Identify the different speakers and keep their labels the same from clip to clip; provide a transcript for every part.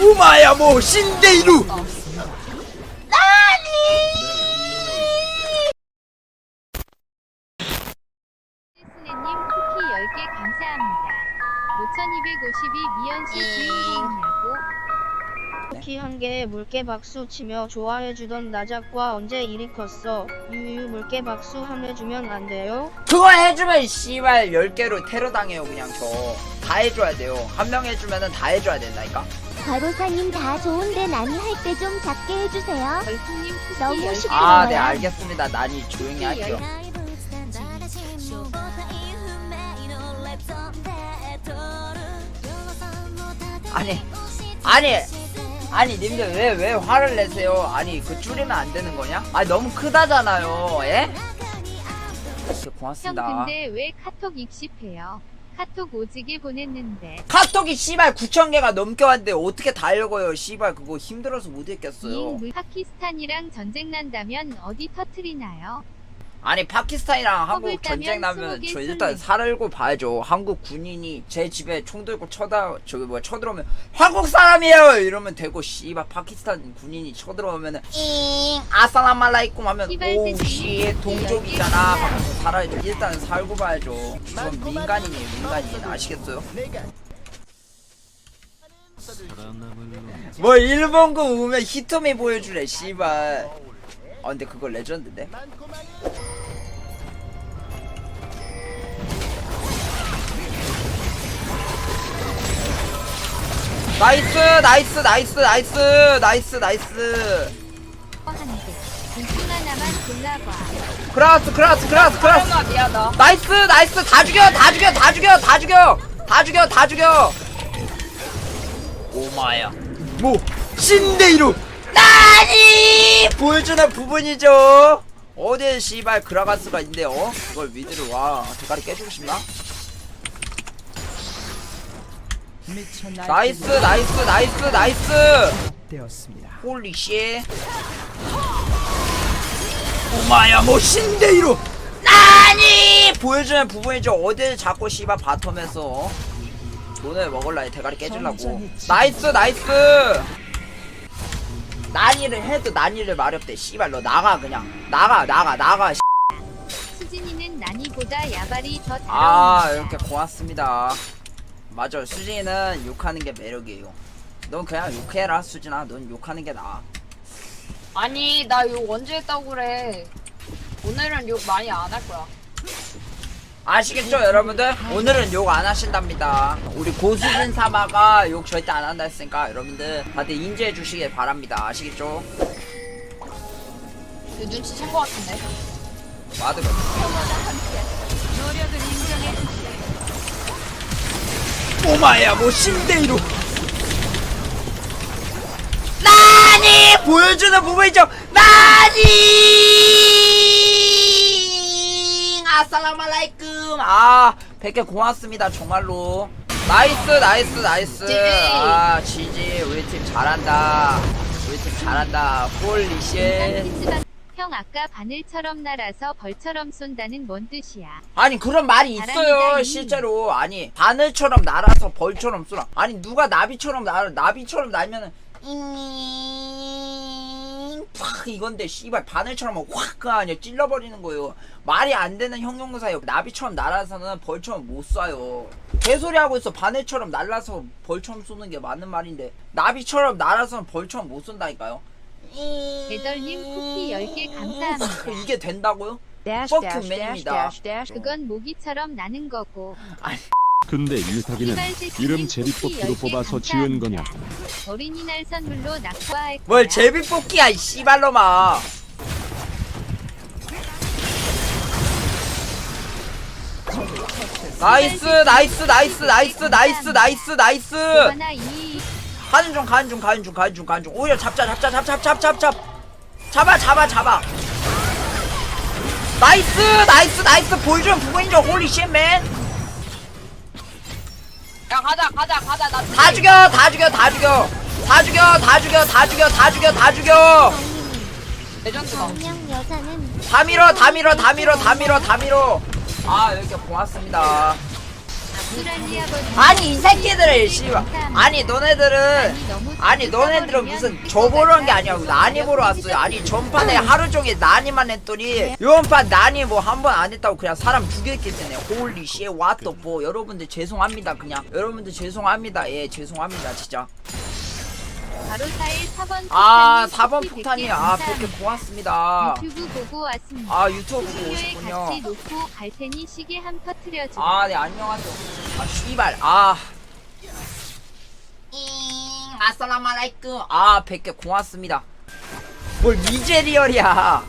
Speaker 1: 우마야 뭐 신데이루
Speaker 2: 스네님 쿠키 10개 감사합니다. 5252 미연 씨 주인공이냐고?
Speaker 3: 쿠키 한 개에 물개 박수 치며 좋아해주던 나작과 언제 이리 컸어? 유유 물개 박수 함 해주면 안 돼요?
Speaker 1: 그거 해주면 씨발 10개로 테러 당해요 그냥 저 다 해줘야 돼요 한 명 해주면은 다 해줘야 된다니까
Speaker 4: 과로사님 다 좋은데 난이 할 때 좀 작게 해주세요.
Speaker 2: 쿠키
Speaker 4: 너무
Speaker 2: 10개
Speaker 4: 시끄러워.
Speaker 1: 아네 알겠습니다 난이 조용히 할게요 아니 아니 아니 님들 왜 왜 화를 내세요 아니 그 줄이면 안 되는 거냐 아니 너무 크다잖아요 예? 네,
Speaker 2: 형
Speaker 1: 고맙습니다
Speaker 2: 근데 왜 카톡 익십해요? 카톡 오지게 보냈는데.
Speaker 1: 카톡이 씨발 9천 개가 넘게 왔는데 어떻게 다 읽어요? 씨발 그거 힘들어서 못 읽겠어요.
Speaker 2: 잉 물- 파키스탄이랑 전쟁 난다면 어디 터트리나요?
Speaker 1: 아니 파키스탄이랑 한국 전쟁 나면
Speaker 2: 20개
Speaker 1: 저 일단. 살을고 봐야죠. 한국 군인이 제 집에 총 들고 쳐다 저기 뭐야 쳐들어오면 한국 사람이에요! 이러면 되고 씨발 파키스탄 군인이 쳐들어오면은 잉 아살라말라이쿰 하면
Speaker 2: 씨발
Speaker 1: 오우
Speaker 2: 새끼.
Speaker 1: 씨 동족이잖아. 하면서 살아야죠. 일단 살고 봐야죠. 그건 민간인이에요 민간인. 아시겠어요? 뭐 일본군 오면 히토미 보여주래 씨발 아 근데 그거 레전드인데? 나이스 나이스 나이스 나이스 나이스 나이스. 크라스 크라스 크라스 크라스. 나이스 나이스. 다 죽여 다 죽여 다 죽여 다 죽여. 다 죽여 다 죽여. 오마야. 뭐 신데이루 나니! 보여주는 부분이죠. 어디에 씨발 그라가스가 있는데 어? 그걸 미드를 와 대가리 깨주고 싶나? 나이스 나이스 나이스 나이스! 홀리 씨 오마야 뭐 신데이루 나니! 보여주는 부분이죠. 어딜 자꾸 씨발 바텀에서 돈을 먹을라 대가리 깨질라고. 나이스 나이스 난이를 해도 난이를 마렵대 씨발 너 나가 그냥 나가 나가 나가 씨.
Speaker 2: 수진이는 난이보다 야발이
Speaker 1: 더잘아
Speaker 2: 어울린다.
Speaker 1: 이렇게 고맙습니다 맞아 수진이는 욕하는 게 매력이에요 넌 그냥 욕해라 수진아 넌 욕하는 게 나아
Speaker 5: 아니 나 욕 언제 했다고 그래. 오늘은 욕 많이 안 할 거야.
Speaker 1: 아시겠죠 여러분들? 오늘은 욕 안 하신답니다. 우리 고수진 사마가 욕 절대 안 한다 했으니까 여러분들 다들 인지해 주시길 바랍니다. 아시겠죠?
Speaker 5: 내 눈치 챈거 같은데.
Speaker 1: 마드가 오마야 뭐 신데이로. 나니! 보여주는 부분이죠? 나니! 아살라말라이 끔아 100개 고맙습니다 정말로 나이스 나이스 나이스
Speaker 5: 네.
Speaker 1: 아 지지 우리 팀 잘한다 우리 팀 잘한다 홀리쉣
Speaker 2: 형 아까 바늘처럼 날아서 벌처럼 쏜다는 뭔 뜻이야?
Speaker 1: 아니 그런 말이 있어요
Speaker 2: 바람이다, 이.
Speaker 1: 실제로 아니 바늘처럼 날아서 벌처럼 쏘라 아니 누가 나비처럼 날 나비처럼 날면은 잉, 팍 이건데 씨발 바늘처럼 확그 아니야 찔러버리는 거예요. 말이 안 되는 형용사예요. 나비처럼 날아서는 벌처럼 못 쏴요. 개소리 하고 있어. 바늘처럼 날아서 벌처럼 쏘는 게 맞는 말인데 나비처럼 날아서는 벌처럼 못 쏜다니까요. 잉,
Speaker 2: 배덜님 쿠키 10개 감사합니다.
Speaker 1: 이게 된다고요?
Speaker 3: dash
Speaker 2: 그건 모기처럼 나는 거고
Speaker 6: 근데 유탁이는 이름 제비뽑기로 뽑아서 지은 거냐?
Speaker 2: 어린이날 선물로 낙과할.
Speaker 1: 뭘 제비 뽑기야 이 씨발로마 나이스 나이스 나이스 나이스 나이스 나이스 나이스.
Speaker 2: 하나 이
Speaker 1: 가는 중 가는 중 가는 중 가는 중 가는 중. 오히려 잡자 잡자 잡자 잡자 잡자 잡아 잡아 잡아. 나이스 나이스 나이스. 보여주는 부분이죠 홀리 쉣맨.
Speaker 5: 야 가자 가자 가자. 나
Speaker 1: 다 죽여 다 죽여 다 죽여. 다 죽여 다 죽여 다 죽여 다 죽여 다 죽여.
Speaker 5: 레전드다.
Speaker 4: 안녕 여자는
Speaker 1: 다 밀어 다 밀어 다 밀어 다 밀어 다 밀어. 아 이렇게 고맙습니다 아니 이 새끼들 씨발. 아니 너네들은 아니 너네들은 무슨 저 보러 온 게 아니야 나니 보러 왔어요. 아니 전판에 하루 종일 나니만 했더니 이번 판 나니 뭐한 번 안 했다고 그냥 사람 죽였기 때문에. 홀리 씨 왓더 뭐 여러분들 죄송합니다 그냥. 여러분들 죄송합니다. 예 죄송합니다 진짜.
Speaker 2: 바로 4일 4번
Speaker 1: 아 4번 폭탄이 아 100개 고맙습니다.
Speaker 2: 유튜브 보고 왔습니다.
Speaker 1: 아 유튜브 보고 오셨군요.
Speaker 2: 같이 놓고 갈 테니 시계 한 터트려줘.
Speaker 1: 아네 안녕하세요 아 씨발 아. 잉, 아싸라마라이크 아 100개 고맙습니다. 뭘 미제리얼이야.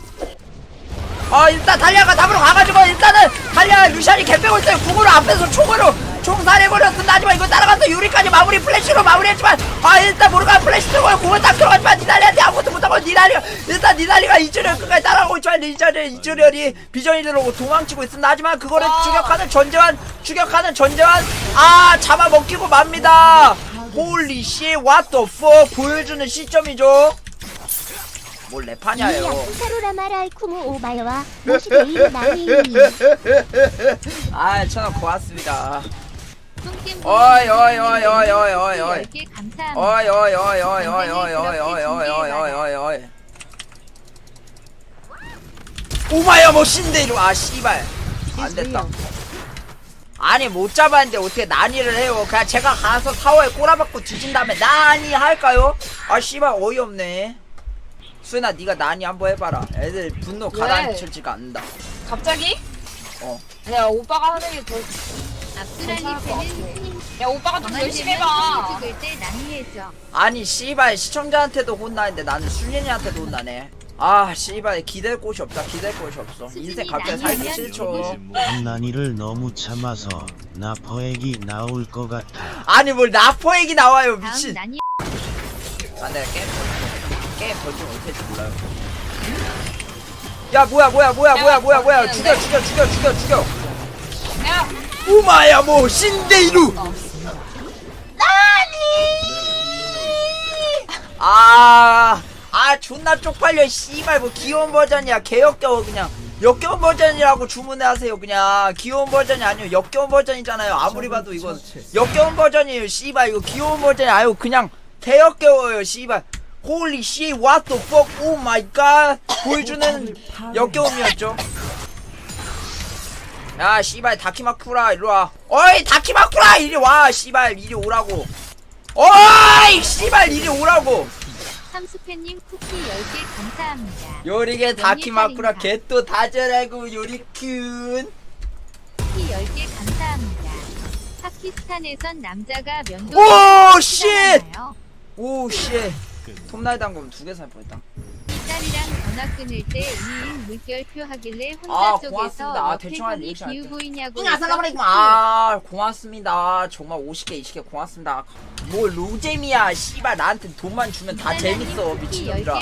Speaker 1: 아 일단 달려가 답으로 가가지고 일단은 달려 루시안이 개 빼고 있어요. 궁으로 앞에서 총으로 총살해버렸습니다. 하지만 이거 따라가서 유리까지 마무리 플래시로 마무리했지만 아 일단 모르가 플래시 쓰고 궁을 딱 들어가지만 니달리한테 아무것도 못하고 니달리가 일단 니달리가 이주열 끝까지 따라가고 있지만 이주열, 이주열이 비전이 들어오고 도망치고 있습니다. 하지만 그거를 추격하는 전재환 추격하는 전재환 아 잡아먹히고 맙니다. 홀리 씨 what the fuck? 보여주는 시점이죠. 뭘 랩하냐요 아 천원 고맙습니다 어이 어이 어이 어이 어이 어이 어이
Speaker 2: 10개 감사합니다.
Speaker 1: 어이 어이 어이 어이 어이 어이 어이 어이 어이 어이 어이 어이 어이 오마야 뭐 신데이로 아 씨발 안 됐다 아니 못 잡았는데 어떻게 난이를 해요 그냥 제가 가서 타워에 꼬라박고 뒤진 다음에 난이 할까요? 아 씨발 어이없네 수연아 네가 난이 한번 해봐라 애들 분노 가라앉힐지가 않는다
Speaker 5: 갑자기?
Speaker 1: 어
Speaker 5: 야 오빠가 하는 게 더. 야 오빠가 좀 열심히 해봐.
Speaker 2: 때.
Speaker 1: 아니 씨발 시청자한테도 혼나는데 나는 순연이한테도 혼나네. 아 씨발 기댈 곳이 없다. 기댈 곳이 없어. 인생 갑자기 살기 싫죠.
Speaker 7: 난이를 너무 참아서 나 포획이 나올 것 같아.
Speaker 1: 아니 뭘 나포 얘기 나와요
Speaker 2: 다음
Speaker 1: 미친.
Speaker 2: 난이
Speaker 1: 아 내가 게임 번- 게임 번지 못할지 몰라요. 야 뭐야 뭐야 뭐야 뭐야 뭐야 뭐야. 죽여 죽여 죽여 죽여 죽여.
Speaker 5: 야
Speaker 1: 우마야 뭐 신데이루 아, 아, 존나 쪽팔려, 씨발, 뭐, 귀여운 버전이야, 개역겨워, 그냥. 역겨운 버전이라고 주문해 하세요, 그냥. 귀여운 버전이 아니요, 역겨운 버전이잖아요. 아무리 봐도 이건 역겨운 버전이에요, 씨발. 이거 귀여운 버전이 아니고, 그냥, 개역겨워요, 씨발. 홀리 씨, what the fuck, 오 마이 갓. 보여주는 역겨움이었죠. 야, 씨발, 다키마쿠라, 일로와. 어이, 다키마쿠라, 이리 와, 씨발, 이리 오라고. 어이, 씨발, 이리 오라고.
Speaker 2: 삼수팬님 쿠키 10개 감사합니다.
Speaker 1: 요리게 다키마쿠라. 개또 다절하고 요리큐은
Speaker 2: 쿠키 10개 감사합니다. 파키스탄에선 남자가 면도
Speaker 1: 오, 쉣!
Speaker 2: 하잖아요.
Speaker 1: 오씨 톱날 담그면 두개 살 뻔했다
Speaker 2: 딸이랑 전화 끊을 때 이인 물결표 하길래 혼자
Speaker 1: 아,
Speaker 2: 쪽에서
Speaker 1: 고맙습니다. 아, 대충 한
Speaker 2: 손이
Speaker 1: 리액션 응
Speaker 2: 해서
Speaker 1: 아살라마레이쿰
Speaker 2: 쿠키
Speaker 1: 아 고맙습니다. 정말 50개 20개 고맙습니다. 뭐 로잼이야 씨발 나한테 돈만 주면 다 재밌어. 미친놈들아.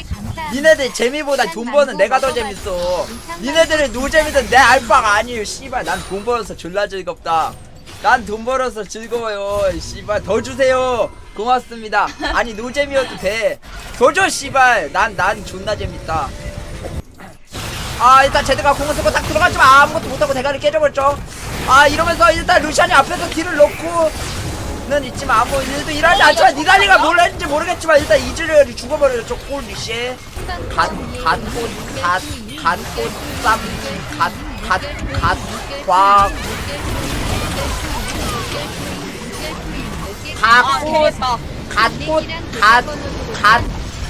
Speaker 1: 니네들 재미보다 돈 버는 내가 더 재밌어. 니네들은 노잼이든 내 알바가 아니에요 씨발. 난 돈 벌어서 졸라 즐겁다. 난 돈 벌어서 즐거워요 씨발. 더 주세요 고맙습니다. 아니 노잼이어도 돼더줘 씨발. 난 난 존나 재밌다. 아 일단 제드가 공을 쓰고 딱 들어갔지만 아무것도 못하고 대가리 깨져버렸죠. 아 이러면서 일단 루시안이 앞에서 딜을 넣고는 있지만 아무 일도 일하지 않지만 니달리가 뭘 했는지 모르겠지만 일단 이즈리얼이 죽어버렸죠 꼴리씨 갓갓갓꽃갓꽃쌈갓갓갓과
Speaker 5: 아
Speaker 1: 갓꽃. 갓꽃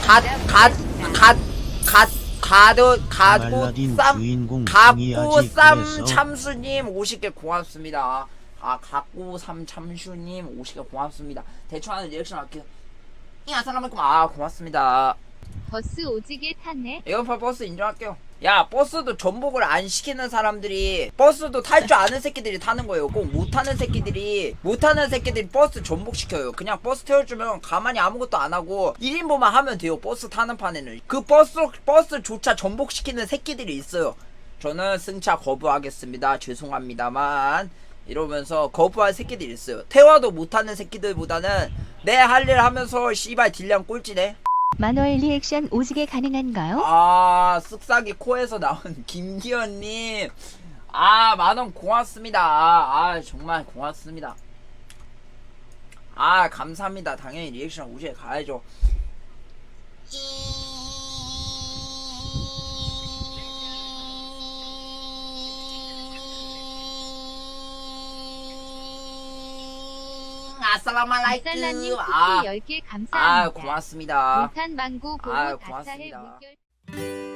Speaker 1: 갓갓갓갓갓갓 가도 가고
Speaker 7: 알라딘
Speaker 1: 쌈
Speaker 7: 주인공
Speaker 1: 갖고
Speaker 7: 중이야지
Speaker 1: 쌈
Speaker 7: 그래서.
Speaker 1: 참수님 50개 고맙습니다. 아 갖고 쌈 참수님 50개 고맙습니다. 대충 하는 리액션 할게요. 이야 사람만큼 아 고맙습니다.
Speaker 2: 버스 오지게 타네.
Speaker 1: 에어팟 버스 인정할게요. 야 버스도 전복을 안 시키는 사람들이 버스도 탈 줄 아는 새끼들이 타는 거예요. 꼭 못타는 새끼들이 못타는 새끼들이 버스 전복 시켜요. 그냥 버스 태워주면 가만히 아무것도 안 하고 1인보만 하면 돼요. 버스 타는 판에는 그 버스 버스조차 전복 시키는 새끼들이 있어요. 저는 승차 거부하겠습니다. 죄송합니다만 이러면서 거부할 새끼들이 있어요. 태워도 못하는 새끼들보다는 내 할 일 하면서 씨발 딜량 꼴찌네.
Speaker 4: 만월 리액션 오지게 가능한가요?
Speaker 1: 아 쓱싹이 코에서 나온 김기현님. 아 만원 고맙습니다. 아, 아, 정말 고맙습니다. 아 감사합니다. 당연히 리액션 오지게 가야죠. 이...
Speaker 2: 쿠키
Speaker 1: 아,
Speaker 2: 10개 감사합니다.
Speaker 1: 아 고맙습니다
Speaker 2: 물탄 망고 보고
Speaker 1: 아,
Speaker 2: 다사해
Speaker 1: 고맙습니다.
Speaker 2: 물결